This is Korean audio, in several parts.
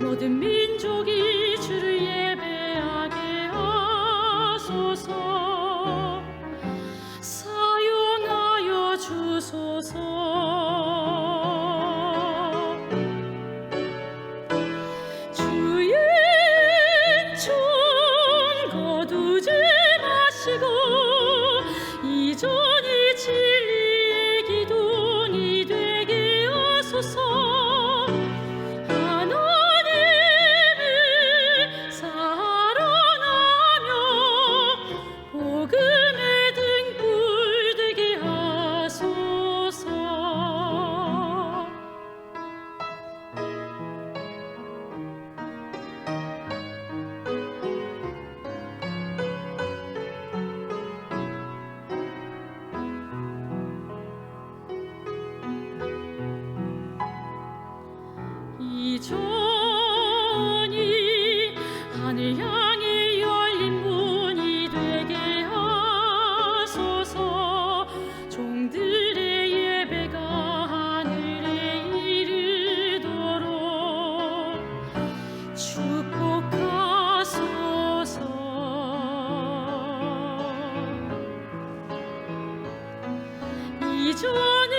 모든 민족이 이전이 하늘 향해 열린 문이 되게 하소서. 종들의 예배가 하늘에 이르도록 축복하소서. 이전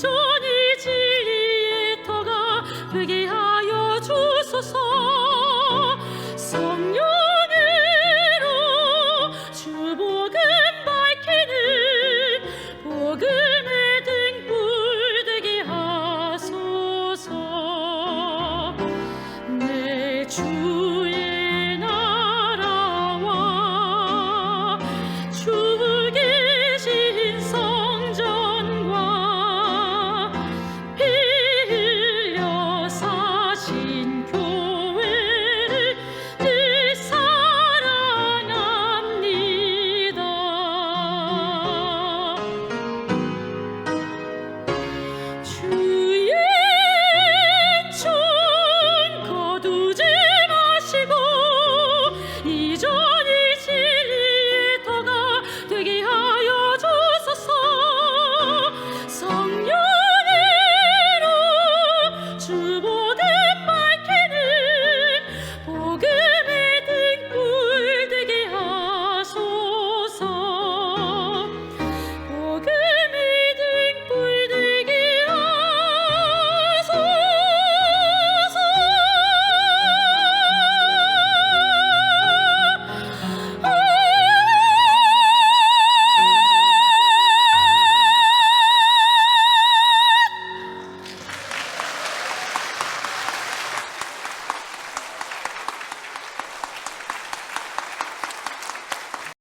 to